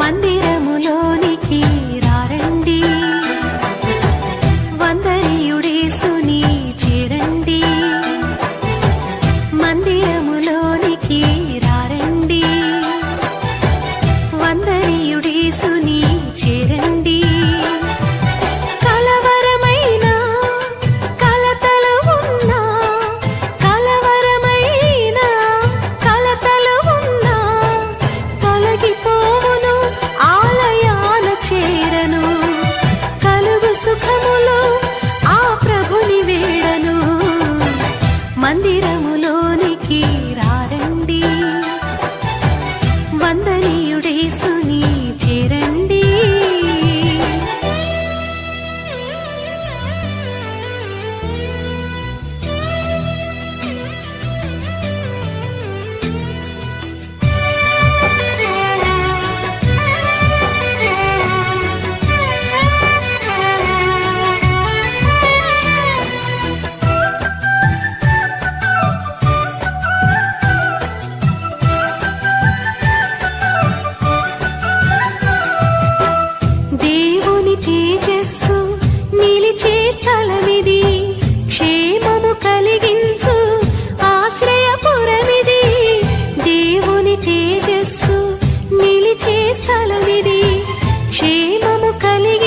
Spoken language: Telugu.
మందిరములో மந்திர స్థలమిది క్షేమము కలిగి